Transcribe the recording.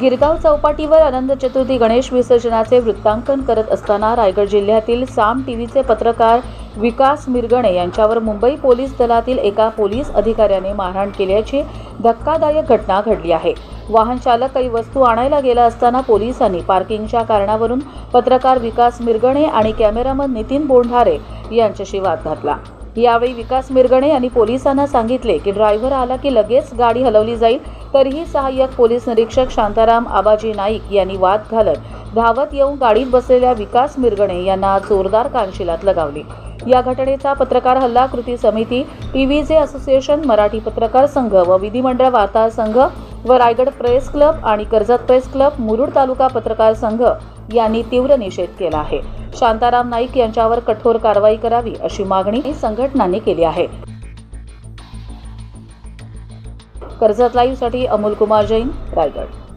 गिरगाव चौपाटीवर अनंत चतुर्थी गणेश विसर्जनाचे वृत्तांकन करत असताना रायगड जिल्ह्यातील साम टीव्हीचे पत्रकार विकास मिरगणे यांच्यावर मुंबई पोलीस दलातील एका पोलीस अधिकाऱ्याने मारहाण केल्याची धक्कादायक घटना घडली आहे. वाहन चालक काही वस्तू आणायला गेला असताना पोलिसांनी पार्किंगच्या कारणावरून पत्रकार विकास मिरगणे आणि कॅमेरामन नितीन बोंढारे यांच्याशी वाद घातला. यावेळी विकास मिरगणे यांनी पोलिसांना सांगितले की ड्रायव्हर आला की लगेच गाडी हलवली जाईल तरीही सहाय्यक पोलीस निरीक्षक शांताराम आबाजी नाईक यांनी वाद घालत धावत येऊन गाडीत बसलेल्या विकास मिरगणे यांना जोरदार कानशिलात लगावली. या घटनेचा पत्रकार हल्ला कृती समिती टीव्हीचे असोसिएशन मराठी पत्रकार संघ व विधिमंडळ वार्ताहर संघ व रायगड प्रेस क्लब आणि कर्जत प्रेस क्लब मुरुड तालुका पत्रकार संघ यांनी तीव्र निषेध केला आहे. शांताराम नाईक यांच्यावर कठोर कारवाई करावी अशी मागणी संघटनांनी केली आहे. कर्जत लाईव्हसाठी अमोल कुमार जैन रायगड.